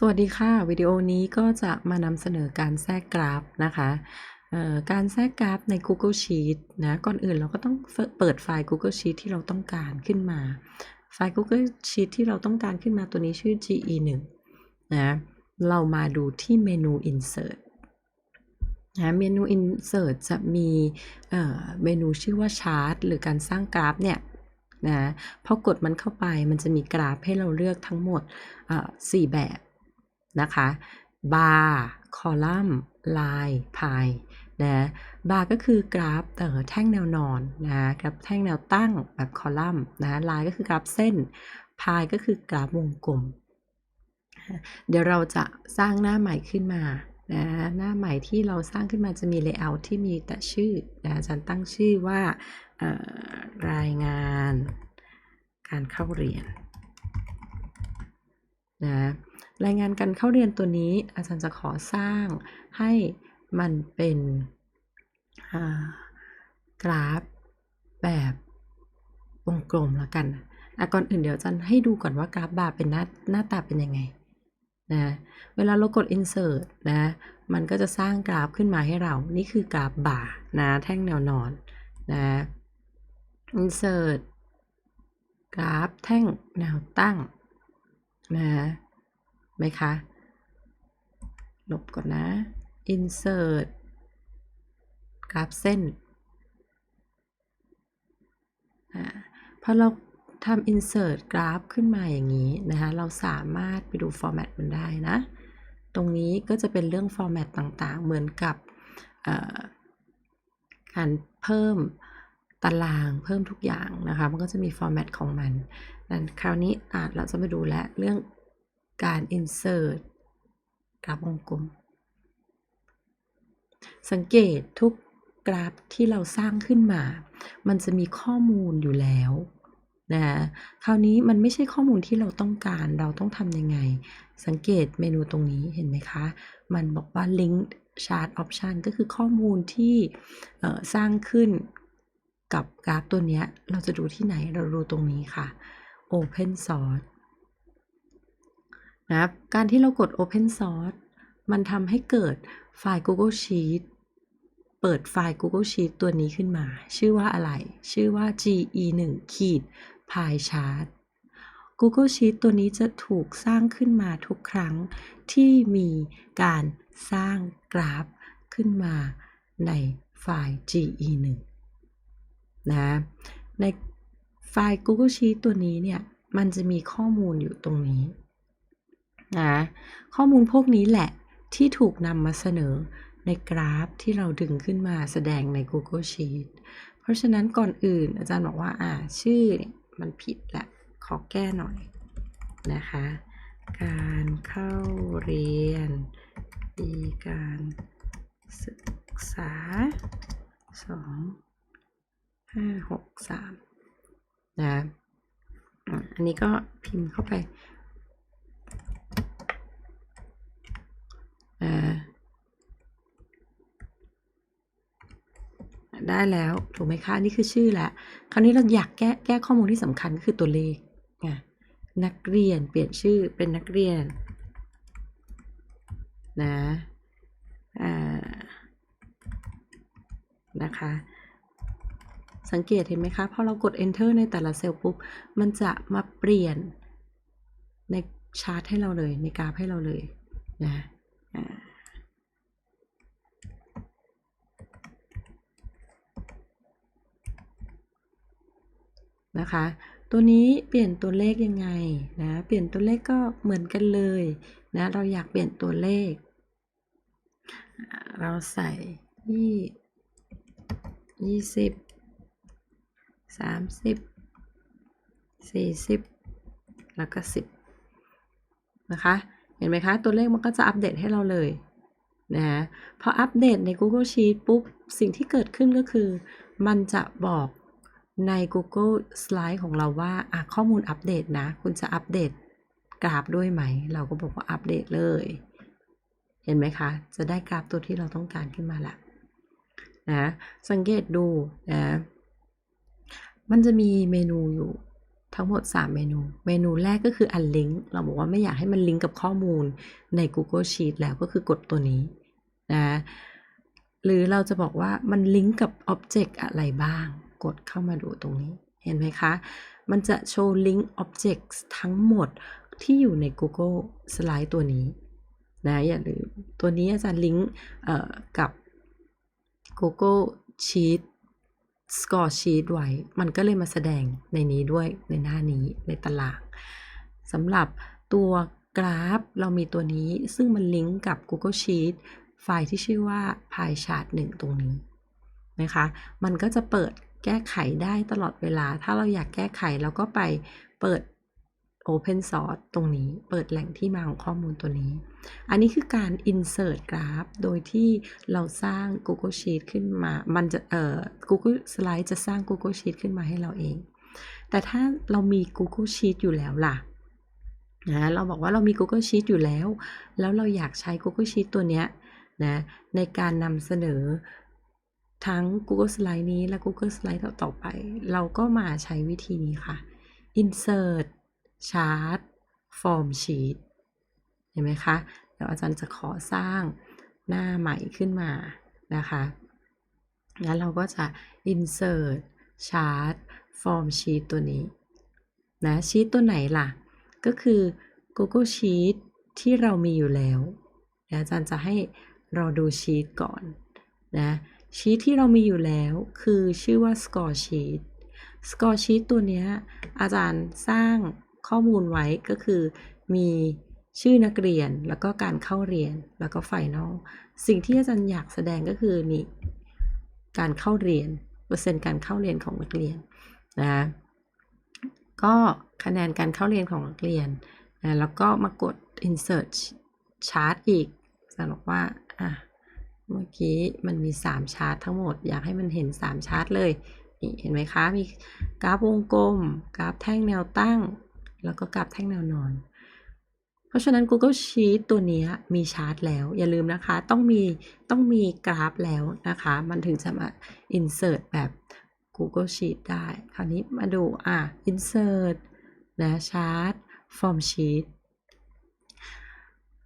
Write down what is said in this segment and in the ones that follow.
สวัสดีค่ะ วิดีโอนี้ก็จะมานำเสนอการแทรกกราฟนะคะการแทรกกราฟใน Google Sheet นะก่อนอื่นเราก็ต้องเปิดไฟล์ Google Sheet ที่เราต้องการขึ้นมา ไฟล์ Google Sheet ที่เราต้องการขึ้นมาตัวนี้ชื่อ GE1 นะเรามาดูที่เมนู Insert นะเมนู Insert จะมีเเมนูชื่อว่า Chart หรือการสร้างกราฟเนี่ยนะพอกดมันเข้าไปมันจะมีกราฟให้เราเลือกทั้งหมดเอ่อ4แบบ นะคะ bar column line pie นะบาร์ก็คือกราฟเอ่แท่งแนวนอนนะกราฟแท่งแนวตั้งแบบคอลัมน์นะไลน์ก็คือกราฟเส้นพายก็คือกราฟวงกลม เดี๋ยวเราจะสร้างหน้าใหม่ขึ้นมานะหน้าใหม่ที่เราสร้างขึ้นมาจะมี layout ที่มีแต่ชื่อนะอาจารย์ตั้งชื่อว่ารายงานการเข้าเรียนนะ รายงานการเข้าเรียนตัวนี้อาจารย์จะขอสร้างให้มันเป็นกราฟแบบวงกลมแล้วกันอะก่อนอื่นเดี๋ยวอาจารย์ให้ดูก่อนว่ากราฟบาร์เป็นหน้าหน้าตาเป็นยังไงนะเวลาเรากด insert นะมันก็จะสร้างกราฟขึ้นมาให้เรา นี่คือกราฟบาร์นะแท่งแนวนอนนะ insert กราฟแท่งแนวตั้งนะ ไหมคะ ลบก่อนนะ insert กราฟเส้นอพอเราทำ insert กราฟขึ้นมาอย่างนี้นะคะ เราสามารถไปดู format มันได้นะ ตรงนี้ก็จะเป็นเรื่อง format ต่างๆ เหมือนกับการเพิ่มตารางเพิ่มทุกอย่างนะคะ มันก็จะมี format ของมันนั้นคราวนี้อาจเราจะมาดูแลเรื่อง การ insert กราฟวงกลม สังเกตทุกกราฟที่เราสร้างขึ้นมา มันจะมีข้อมูลอยู่แล้วนะคราวนี้มันไม่ใช่ข้อมูลที่เราต้องการ เราต้องทำยังไง สังเกตเมนูตรงนี้เห็นไหมคะ มันบอกว่า link chart option ก็คือข้อมูลที่สร้างขึ้นกับกราฟตัวนี้ เราจะดูที่ไหน เราดูตรงนี้ค่ะ open source นะครับ การที่เรากด Open Source มันทำให้เกิดไฟล์ Google Sheet เปิดไฟล์ Google Sheet ตัวนี้ขึ้นมา ชื่อว่าอะไร ชื่อว่า ge1 ขีด pie chart Google Sheet ตัวนี้จะถูกสร้างขึ้นมาทุกครั้งที่มีการสร้างกราฟขึ้นมาในไฟล์ ge1 นะ ในไฟล์ Google Sheet ตัวนี้เนี่ย มันจะมีข้อมูลอยู่ตรงนี้ นะข้อมูลพวกนี้แหละที่ถูกนำมาเสนอในกราฟที่เราดึงขึ้นมาแสดงใน Google Sheet เพราะฉะนั้นก่อนอื่นอาจารย์บอกว่า อ่า ชื่อมันผิดแหละ ขอแก้หน่อยนะคะ การเข้าเรียน ปีการศึกษา 2 5 6 3นะอันนี้ก็พิมพ์เข้าไป ได้แล้วถูกไหมคะ นี่คือชื่อแล้วคราวนี้เราอยากแก้แก้ข้อมูลที่สำคัญก็คือตัวเลขนักเรียนเปลี่ยนชื่อเป็นนักเรียนนะนะคะ สังเกตเห็นไหมคะ พอเรากด enter ในแต่ละเซลล์ปุ๊บ มันจะมาเปลี่ยนในชาร์ตให้เราเลย ในกราฟให้เราเลยนะอ่า นะคะ ตัวนี้เปลี่ยนตัวเลขยังไงนะเปลี่ยนตัวเลขก็เหมือนกันเลยนะเราอยากเปลี่ยนตัวเลข เราใส่ยี่ยี่สิบสามสิบสี่สิบแล้วก็สิบนะคะ เห็นไหมคะ ตัวเลขมันก็จะอัปเดตให้เราเลยนะพออัปเดตใน Google Sheet ปุ๊บ สิ่งที่เกิดขึ้นก็คือ มันจะบอก ใน Google Slide ของเราว่าข้อมูลอัปเดตนะ คุณจะอัปเดตกราฟด้วยไหม เราก็บอกว่าอัปเดตเลย เห็นไหมคะ จะได้กราฟตัวที่เราต้องการขึ้นมาละนะ สังเกตดูนะ มันจะมีเมนูอยู่ทั้งหมด 3 เมนู เมนูแรกก็คือ unlink เราบอกว่าไม่อยากให้มันลิงก์กับข้อมูลใน Google Sheet แล้วก็คือกดตัวนี้นะ หรือเราจะบอกว่ามันลิงก์กับ Object อะไรบ้าง กดเข้ามาดูตรงนี้ เห็นไหมคะ มันจะโชว์ลิงก์ Objects ทั้งหมดที่อยู่ใน Google Slide ตัวนี้นะอย่าลืม ตัวนี้อาจารย์ลิงก์กับ Google Sheet Score Sheet ไว้ มันก็เลยมาแสดงในนี้ด้วยในหน้านี้ในตารางสำหรับตัวกราฟเรามีตัวนี้ซึ่งมันลิงก์กับ Google Sheet ไฟล์ที่ชื่อว่า Pie Chart 1 ตรงนี้นะคะ มันก็จะเปิด แก้ไขได้ตลอดเวลา ถ้าเราอยากแก้ไขเราก็ไปเปิด Open Source ตรงนี้ เปิดแหล่งที่มาของข้อมูลตัวนี้ อันนี้คือการ insert กราฟโดยที่เราสร้าง Google Sheet ขึ้นมา มันจะ เอ่อ Google Slide จะสร้าง Google Sheet ขึ้นมาให้เราเอง แต่ถ้าเรามี Google Sheet อยู่แล้วล่ะ นะ เราบอกว่าเรามี Google Sheet อยู่แล้ว แล้วเราอยากใช้ Google Sheet ตัวเนี้ยนะ ในการนำเสนอ ทั้ง Google Slide นี้และ Google Slide ต่อไป เราก็มาใช้วิธีนี้ค่ะ insert chart form sheet เห็นไหมคะ เดี๋ยวอาจารย์จะขอสร้างหน้าใหม่ขึ้นมานะคะ แล้วเราก็จะ insert chart form sheet ตัวนี้นะชีตตัวไหนล่ะ ก็คือ Google Sheet ที่เรามีอยู่แล้วอาจารย์จะให้เราดูชีตก่อนนะ ชีตที่เรามีอยู่แล้วคือชื่อว่า Score Sheet Score Sheet ตัวนี้อาจารย์สร้างข้อมูลไว้ก็คือมีชื่อนักเรียนแล้วก็การเข้าเรียนแล้วก็ไฟนอลสิ่งที่อาจารย์อยากแสดงก็คือนี่การเข้าเรียนเปอร์เซ็นต์การเข้าเรียนของนักเรียนนะก็คะแนนการเข้าเรียนของนักเรียนนะแล้วก็มากด insert chart อีกอาจารย์บอกว่าอะ เมื่อกี้มันมี 3 ชาร์ตทั้งหมด อยากให้มันเห็น 3 ชาร์ตเลย นี่เห็นไหมคะ มีกราฟวงกลม กราฟแท่งแนวตั้ง แล้วก็กราฟแท่งแนวนอน เพราะฉะนั้น Google Sheet ตัวนี้มีชาร์ตแล้ว อย่าลืมนะคะ ต้องมี ต้องมีกราฟแล้วนะคะ มันถึงจะมา insert แบบ Google Sheet ได้ คราวนี้มาดู อะ insert นะชาร์ต form sheet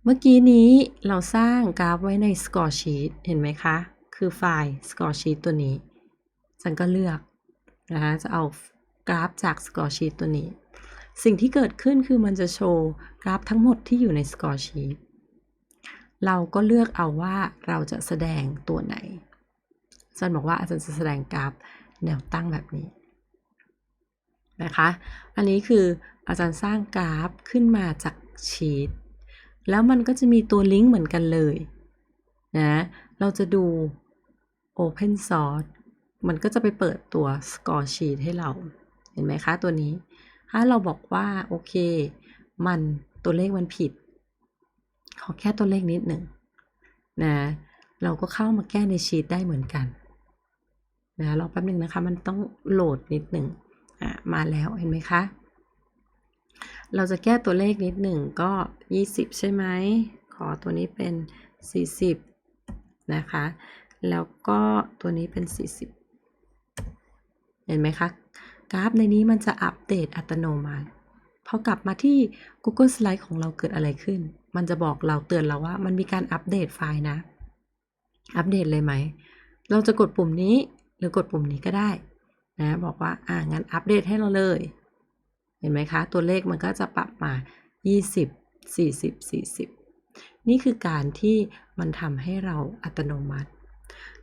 เมื่อกี้นี้เราสร้างกราฟไว้ใน Score Sheet เห็นไหมคะ คือไฟล์ Score Sheet ตัวนี้ ฉันก็เลือกนะคะจะเอากราฟจาก Score Sheet ตัวนี้ สิ่งที่เกิดขึ้นคือมันจะโชว์กราฟทั้งหมดที่อยู่ใน Score Sheet เราก็เลือกเอาว่าเราจะแสดงตัวไหนอาจารย์บอกว่าอาจารย์จะแสดงกราฟแนวตั้งแบบนี้นะคะ อันนี้คืออาจารย์สร้างกราฟขึ้นมาจากชีต แล้วมันก็จะมีตัวลิงก์เหมือนกันเลยนะ เราจะดู Open Source มันก็จะไปเปิดตัว Score Sheet ให้เรา เห็นไหมคะตัวนี้ ถ้าเราบอกว่า โอเค มันตัวเลขมันผิด ขอแค่ตัวเลขนิดหนึ่งนะ เราก็เข้ามาแก้ในชีตได้เหมือนกันนะรอแป๊บหนึ่งนะคะ มันต้องโหลดนิดหนึ่งอะมาแล้วเห็นไหมคะ เราจะแก้ตัวเลขนิดหนึ่งก็ 20 ใช่ไหม ขอตัวนี้เป็น 40 นะคะ แล้วก็ตัวนี้เป็น 40 เห็นไหมคะ กราฟในนี้มันจะอัปเดตอัตโนมัติ พอกลับมาที่ Google Slide ของเราเกิดอะไรขึ้น มันจะบอกเราเตือนเราว่ามันมีการอัปเดตไฟล์นะ อัปเดตเลยไหม เราจะกดปุ่มนี้หรือกดปุ่มนี้ก็ได้นะ บอกว่า อ่างั้นอัปเดตให้เราเลย เห็นไหมคะ ตัวเลขมันก็จะปรับมา 20 40 40 นี่คือการที่มันทำให้เราอัตโนมัติ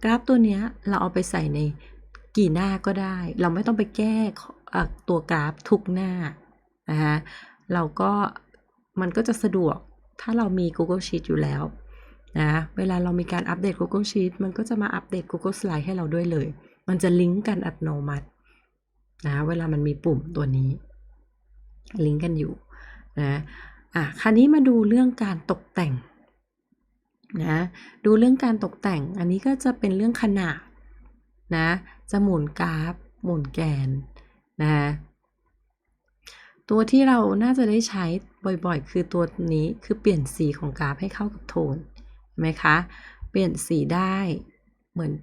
กราฟตัวนี้เราเอาไปใส่ในกี่หน้าก็ได้ เราไม่ต้องไปแก้ตัวกราฟทุกหน้านะคะเราก็มันก็จะสะดวกถ้าเรามี Google Sheet อยู่แล้วนะเวลาเรามีการอัปเดต Google Sheet มันก็จะมาอัปเดต Google Slide ให้เราด้วยเลย มันจะลิงก์กันอัตโนมัตินะเวลามันมีปุ่มตัวนี้ ลิงก์กันอยู่นะอะคราวนี้มาดูเรื่องการตกแต่งนะดูเรื่องการตกแต่งอันนี้ก็จะเป็นเรื่องขนาดนะจะหมุนกราฟ หมุนแกนนะตัวที่เราน่าจะได้ใช้บ่อยๆ คือตัวนี้คือเปลี่ยนสีของกราฟให้เข้ากับโทนไหมคะ เปลี่ยนสีได้เหมือน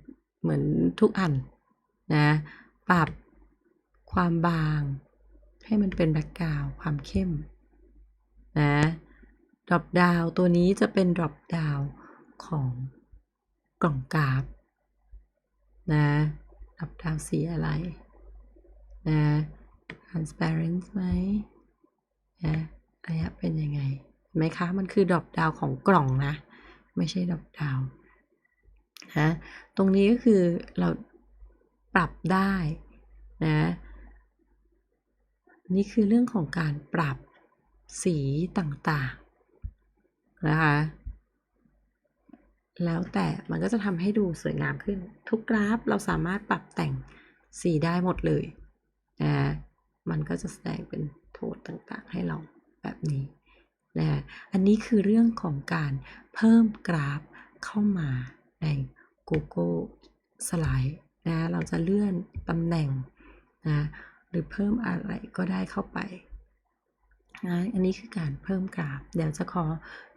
เหมือนทุกอันนะ ปรับความบาง ให้มันเป็นแบ็กกราวความเข้มนะ drop down ตัวนี้จะเป็น drop down ของกล่องกราฟนะ drop down สีอะไรนะ transparent ไหมนะอันนี้เป็นยังไงเห็นไหมคะมันคือ drop down ของกล่องนะ ไม่ใช่ drop down นะตรงนี้ก็คือเราปรับได้นะ นี่คือเรื่องของการปรับสีต่างๆนะคะ แล้วแต่มันก็จะทำให้ดูสวยงามขึ้น ทุกกราฟเราสามารถปรับแต่งสีได้หมดเลยนะมันก็จะแสดงเป็นโทนต่างๆ ให้เราแบบนี้นะอันนี้คือเรื่องของการเพิ่มกราฟเข้ามาใน Google Slide นะ เราจะเลื่อนตำแหน่งนะ รือเพิ่มอะไรก็ได้เข้าไปนะอันนี้คือการเพิ่มกราฟ เดี๋ยวจะขอ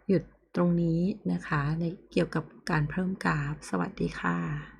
หยุดตรงนี้นะคะในเกี่ยวกับการเพิ่มกราฟ สวัสดีค่ะ